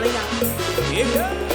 หรือยัง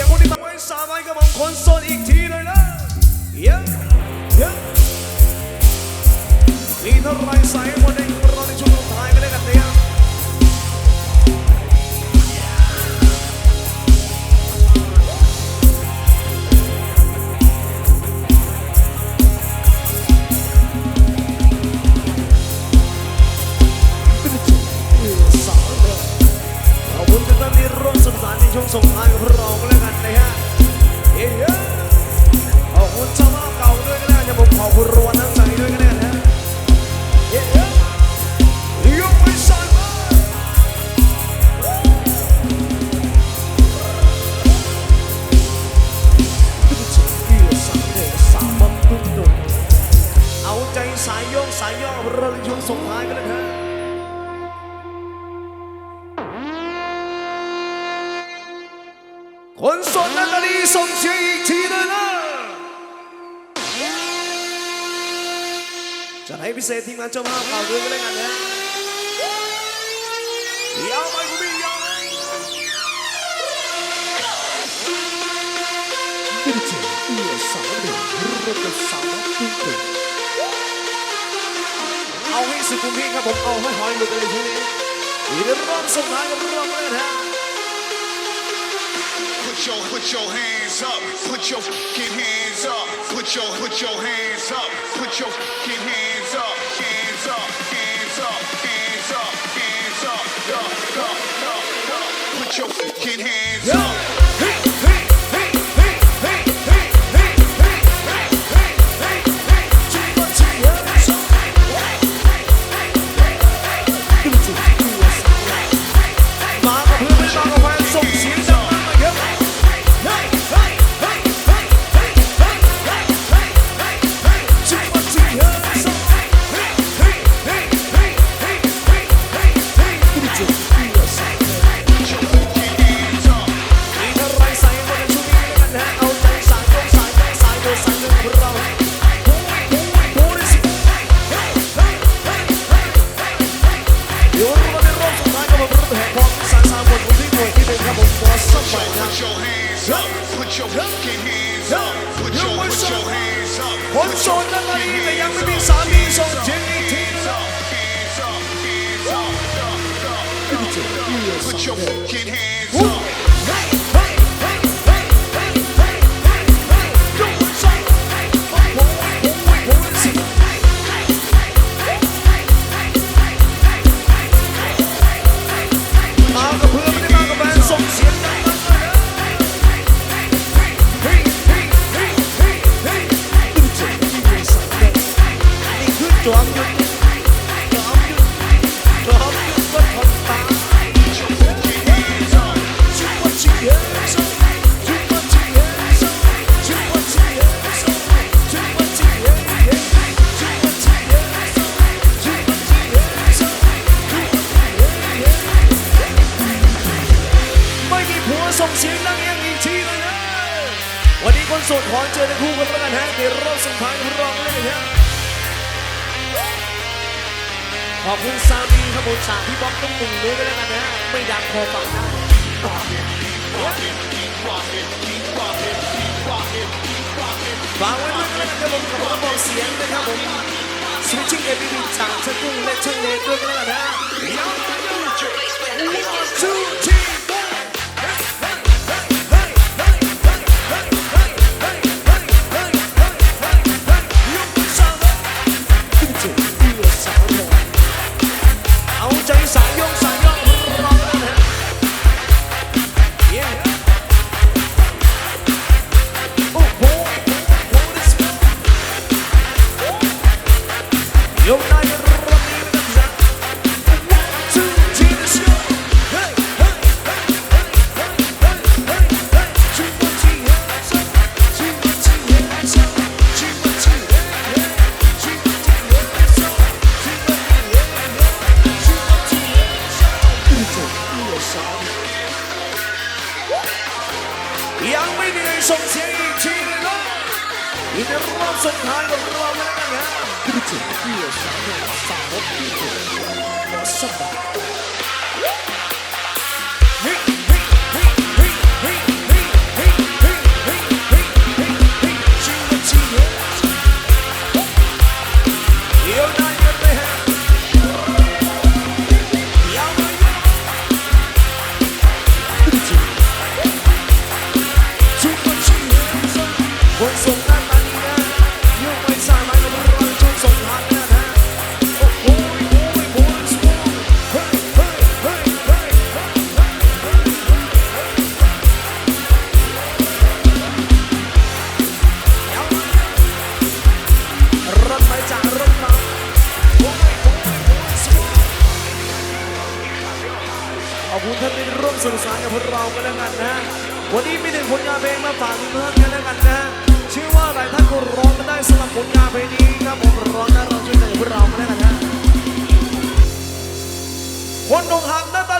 สียงคนที่มาไว้สามไรถกับผงคนโซนอีกทีเลยนะเยี่ยเยี่ยมีเท่าไรใส่หมดในรอในช่วงลงท้ายไปเลยกันเนี่ยสองเลยเราบุญกันตอนนี้ร่วนสนานในช่วงสงท้ายกับเร สายโยงสายย่อเริ่มยุงส่งท้ายกันเลยครับคนสดนาตาลีส่งเชียร์อีกทีเลยนะจะให้พิเศษทีมงานเจ้าภาพเข่าด้วยกันเลยกันนะยาวไปกูณพี่ยาวไปดิจิเอีสาวเด็กรถสาวตุ้งตุ้ง Put your put your hands up, put your fucking hands up, put your put your hands up, put your fucking hands up, hands up, hands up, hands up, hands up, up, up, up, up. Put your fucking hands up. One shot the mali na yang mi sa so jini tin Put your fucking hands up. เสียงดังยังอีกทีเลยนะวันนี้คนโสดขอเจอในคู่กันแล้วกันฮะยนรอบสุดท้ายของรองเลยนะขอบคุณซาบีครับผมสามพี่บ๊อบต้องหนึ่งด้วยก็แล้วกันนะไม่ดังพอฟังได้ ฝากไว้ด้วยกันนะครับผมขอบคุณบอกเสียงนะครับผมสวิตชิ่งเอพีจากช่างกุ้งและเช่างเลด้วยกันแล้วกันนะ One, two, three. 我送他一个红包我的娘娘这个姐姐想给我上我必须得给我上 พวกเรากันแล้วกันนะวันนี้มีหนึ่งผลงานเพลงมาฝากเพื่อนกันแล้วกันนะชื่อว่าหลายท่านก็ร้องกันได้สำหรับผลงานเพลงนี้ครับผมร้องได้เราช่วยกันพวกเรากันแล้วกันนะคนดงหักหน้าตาดี